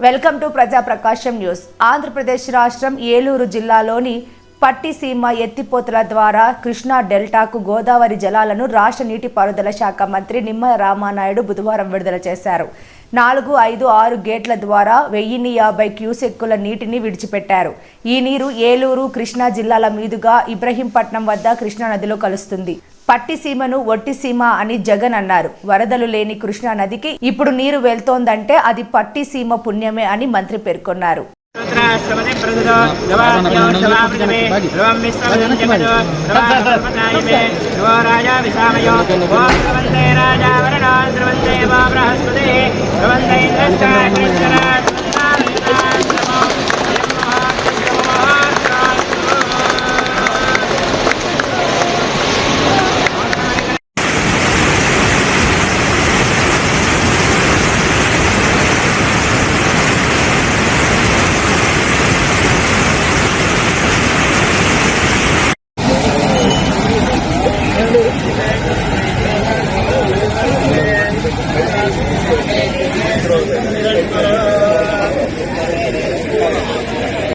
Welcome to ప్రజా ప్రకాశం news. Andhra Pradesh రాష్ట్రం ఏలూరు జిల్లాలోని పట్టిసీమ ఎత్తిపోతల ద్వారా కృష్ణా డెల్టాకు గోదావరి జలాలను రాష్ట్ర నీటిపారుదల శాఖ మంత్రి నిమ్మ రామానాయుడు బుధవారం విడుదల చేశారు. నాలుగు ఐదు ఆరు గేట్ల ద్వారా వెయ్యిన్ని యాభై క్యూసెక్కుల నీటిని విడిచిపెట్టారు. ఈ నీరు ఏలూరు కృష్ణా జిల్లాల మీదుగా ఇబ్రహీంపట్నం వద్ద కృష్ణా నదిలో కలుస్తుంది. పట్టిసీమను ఒట్టిసీమ అని జగన్ అన్నారు. వరదలు లేని కృష్ణా నదికి ఇప్పుడు నీరు వెళ్తోందంటే అది పట్టిసీమ పుణ్యమే అని మంత్రి పేర్కొన్నారు. రుద్రాష్టపతి ప్రజలో ధ్రువాజ్యోషమాపృజమే ధ్రువం విశ్వమదం జగదో ధ్రువాపతాయమే ధ్రువో రాజా విశామయో ఓం ధ్రువంతే రాజా వరణో ధ్రువంతే వా బృహస్పతి ధ్రువంతే ఇంద్రశ్చాగ్నిశ్చరా